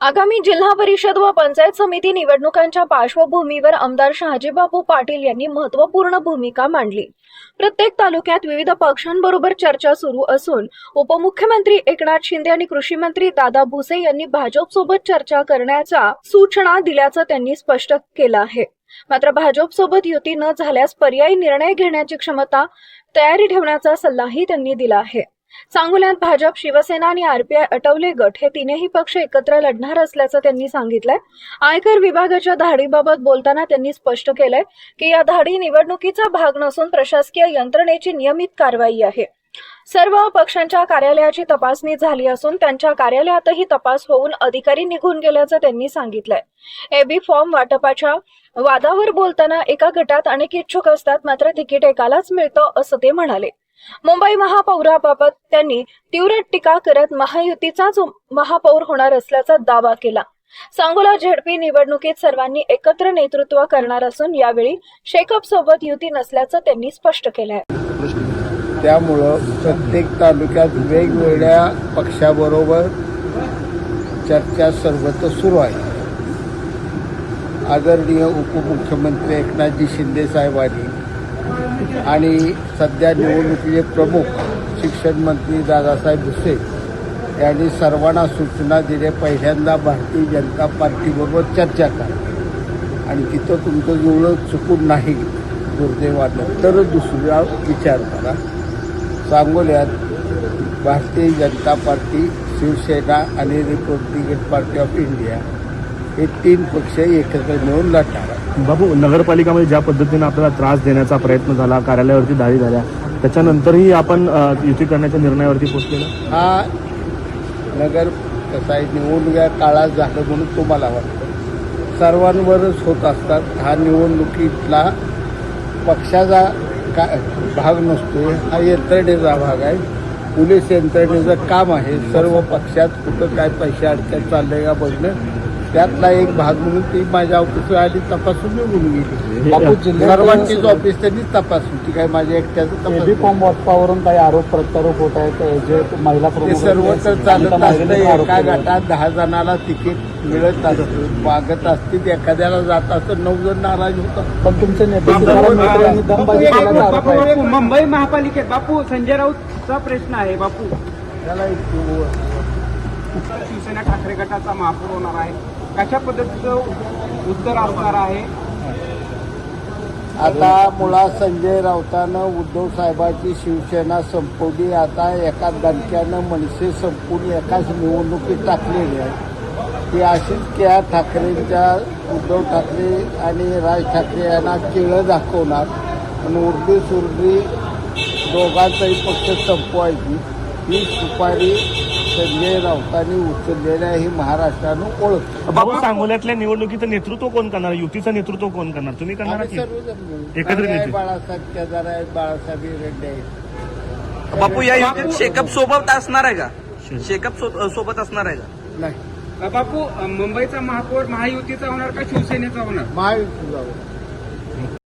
आगामी जिल्हा परिषद व पंचायत समिती निवडणुकांच्या पार्श्वभूमीवर आमदार शहाजीबाबू पाटील यांनी महत्त्वपूर्ण भूमिका मांडली. प्रत्येक तालुक्यात विविध पक्षांबरोबर चर्चा सुरू असून उपमुख्यमंत्री एकनाथ शिंदे आणि कृषी मंत्री दादा भुसे यांनी भाजपसोबत चर्चा करण्याच्या सूचना दिल्याचं त्यांनी स्पष्ट केलं आहे. मात्र भाजपसोबत युती न झाल्यास पर्यायी निर्णय घेण्याची क्षमता तयारी ठेवण्याचा सल्लाही त्यांनी दिला आहे. सांगोल्यात भाजप शिवसेना आणि आरपीआय अटवले गट हे तीनही पक्ष एकत्र लढणार असल्याचं त्यांनी सांगितलंय. आयकर विभागाच्या धाडीबाबत बोलताना त्यांनी स्पष्ट केलंय की या धाडी निवडणुकीचा भाग नसून प्रशासकीय यंत्रणेची नियमित कारवाई आहे. सर्व पक्षांच्या कार्यालयाची तपासणी झाली असून त्यांच्या कार्यालयातही तपास होऊन अधिकारी निघून गेल्याचं त्यांनी सांगितलंय. एबी फॉर्म वाटपाच्या वादावर बोलताना एका गटात अनेक इच्छुक असतात मात्र तिकीट एकालाच मिळतं असं ते म्हणाले. मुंबई महापौराबाबत त्यांनी तीव्र टीका करत महायुतीचाच महापौर होणार असल्याचा दावा केला. सांगोला झेडपी निवडणुकीत सर्वांनी एकत्र नेतृत्व करणार असून यावेळी शेकअप सोबत युती नसल्याचं त्यांनी स्पष्ट केलंय. त्यामुळं प्रत्येक तालुक्यात वेगवेगळ्या पक्षाबरोबर चर्चा सर्वत्र सुरू आहे. आदरणीय उपमुख्यमंत्री एकनाथजी शिंदे साहेबांनी आणि सध्या निवडणुकीचे प्रमुख शिक्षण मंत्री दादासाहेब भुसे यांनी सर्वांना सूचना दिल्या. पहिल्यांदा भारतीय जनता पार्टीबरोबर चर्चा करा आणि तिथं तुमचं जुळं चुकून नाही दुर्दैवानं तरच दुसरा विचार करा. सांगोल्यात भारतीय जनता पार्टी शिवसेना आणि रिपब्लिकन पार्टी ऑफ इंडिया हे तीन पक्ष एकत्र मिळून लढणार आहेत. बाबू नगरपालिकामध्ये ज्या पद्धतीनं आपल्याला त्रास देण्याचा प्रयत्न झाला कार्यालयावरती धाडी झाल्या त्याच्यानंतरही आपण युती करण्याच्या निर्णयावरती पोहोचलेलो हा नगर कसा आहे निवडणुका काळात झालं म्हणून तुम्हाला वाटतं. सर्वांवरच होत असतात हा निवडणुकीतला पक्षाचा का भाग नसतो हा यंत्रणेचा भाग आहे. पोलीस यंत्रणेचं काम आहे सर्व पक्षात कुठं काय पैसे अडचण्यात चाललं आहे का बघणं. त्यातला एक भाग म्हणून ती माझ्या ऑफिसवर आली तपासून निघून गेली. बापू, सर्वांचीच ऑफिस त्यांनी तपासून. ती काय माझ्या एकट्याचं एबी तपास फॉर्म वाटपावरून काही आरोप प्रत्यारोप होत आहेत जे महिला ते सर्व तर चालत असतं आरोप एका. गटात दहा जणाला तिकीट मिळत असतं मागत असतील एखाद्याला जात असतं नऊ जण नाराज होतात. पण तुमचे नेते मुंबई महापालिकेत बापू संजय राऊतचा प्रश्न आहे बापू. त्याला एक शिवसेना ठाकरे गटाचा महापौर होणार आहे. कशा पद्धतीचं उत्तर असणार आहे? आता मुळात संजय राऊतानं उद्धव साहेबांची शिवसेना संपवली. आता एका दणक्यानं मनसे संपून एकाच निवडणुकीत टाकलेली आहे. ती अशीच त्या ठाकरेंच्या उद्धव ठाकरे आणि राज ठाकरे यांना केळं दाखवणार. आणि उर्दी सुर्दी दोघांचाही पक्ष संपवायची. ही सुपारी संजय राऊतांनी उचललेल्या ही महाराष्ट्रानं ओळख. बाबू सांगोल्यातल्या निवडणुकीचं नेतृत्व कोण करणार? युतीचं नेतृत्व कोण करणार? तुम्ही करणार की? नेते. बाळासाहेब केदार आहेत बाळासाहेब रेड्डी आहेत. बापू या युतीत शेकअप सोबत असणार आहे का? शेकअप सो- सोबत असणार आहे का? नाही. बापू मुंबईचा महापौर महायुतीचा होणार का शिवसेनेचा होणार? महायुती जाऊ